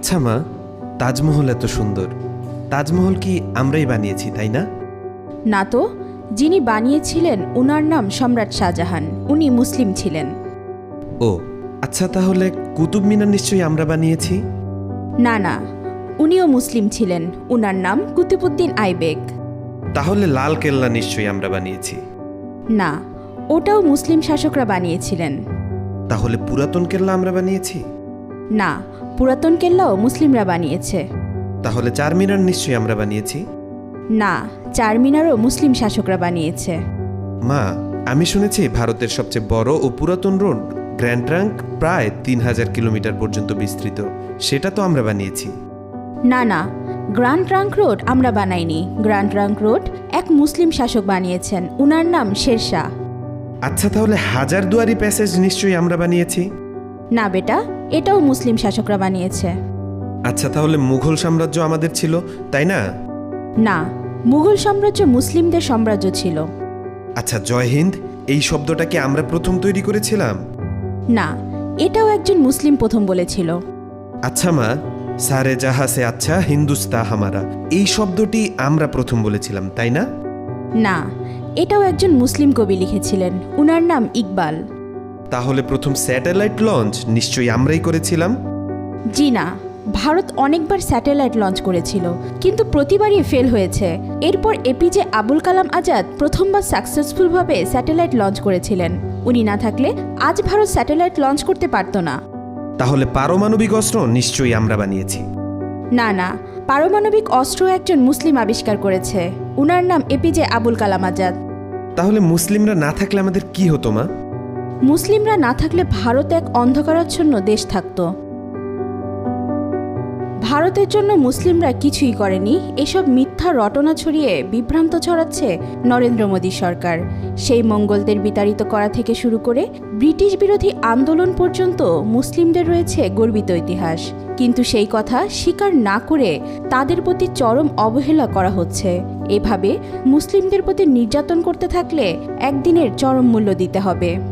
আচ্ছা মা তাজমহল এত সুন্দর। তাজমহল কি আমরাই বানিয়েছি তাই না? না তো যিনি বানিয়েছিলেন ওনার নাম সম্রাট শাহজাহান। উনি মুসলিম ছিলেন। ও আচ্ছা তাহলে কুতুব মিনার নিশ্চয়ই আমরা বানিয়েছি? না না উনিও মুসলিম ছিলেন। ওনার নাম কুতুবুদ্দিন আইবেক তাহলে লাল কেল্লা নিশ্চয়ই আমরা বানিয়েছি। না ওটাও মুসলিম শাসকরা বানিয়েছিলেন। তাহলে পুরাতন কেল্লা আমরা বানিয়েছি? না পুরাতন কেল্লাও মুসলিমরা বানিয়েছে। তাহলে চার মিনার নিশ্চয়ই আমরা বানিয়েছি? না চারমিনারও মুসলিম শাসকরা বানিয়েছে। মা আমি শুনেছি ভারতের সবচেয়ে বড় ও পুরাতন রোড গ্র্যান্ড ট্রাঙ্ক প্রায় তিন হাজার কিলোমিটার পর্যন্ত বিস্তৃত। সেটা তো আমরা বানিয়েছি। না না গ্র্যান্ড ট্রাঙ্ক রোড আমরা বানাইনি। গ্র্যান্ড ট্রাঙ্ক রোড এক মুসলিম শাসক বানিয়েছেন উনার নাম শেরশাহ। আচ্ছা তাহলে হাজার দুয়ারি প্যাসেজ নিশ্চয়ই আমরা বানিয়েছি? না বেটা এটাও মুসলিম শাসকরা বানিয়েছে। আচ্ছা তাহলে মুঘল সাম্রাজ্য আমাদের ছিল তাই না? না মুঘল সাম্রাজ্য মুসলিমদের সাম্রাজ্য ছিল। আচ্ছা জয় হিন্দ এই শব্দটাকে আমরা প্রথম তৈরি করেছিলাম? না এটাও একজন মুসলিম প্রথম বলেছিল। আচ্ছা মা সারে জাহাসে আচ্ছা হিন্দুস্তা হামারা এই শব্দটি আমরা প্রথম বলেছিলাম তাই না? না এটাও একজন মুসলিম কবি লিখেছিলেন উনার নাম ইকবাল। তাহলে প্রথম স্যাটেলাইট লঞ্চ নিশ্চয়ই আমরাই করেছিলাম? জি না ভারত অনেকবার স্যাটেলাইট লঞ্চ করেছিল কিন্তু প্রতিবারই ফেল হয়েছে। এরপর এপিজে আবুল কালাম আজাদ প্রথমবার সাকসেসফুলভাবে স্যাটেলাইট লঞ্চ করেছিলেন। উনি না থাকলে আজ ভারত স্যাটেলাইট লঞ্চ করতে পারত না। তাহলে পারমাণবিক অস্ত্র নিশ্চয়ই আমরা বানিয়েছি। না না পারমাণবিক অস্ত্র একজন মুসলিম আবিষ্কার করেছে। উনার নাম এপিজে আবুল কালাম আজাদ। তাহলে মুসলিমরা না থাকলে আমাদের কি হতো মা? মুসলিমরা না থাকলে ভারত এক অন্ধকারাচ্ছন্ন দেশ থাকত। ভারতের জন্য মুসলিমরা কিছুই করেনি। এসব মিথ্যা রটনা ছড়িয়ে বিভ্রান্ত ছড়াচ্ছে নরেন্দ্র মোদী সরকার। সেই মঙ্গলদের বিতাড়িত করা থেকে শুরু করে ব্রিটিশ বিরোধী আন্দোলন পর্যন্ত মুসলিমদের রয়েছে গর্বিত ইতিহাস। কিন্তু সেই কথা স্বীকার না করে তাদের প্রতি চরম অবহেলা করা হচ্ছে। এভাবে মুসলিমদের প্রতি নির্যাতন করতে থাকলে একদিনের চরম মূল্য দিতে হবে।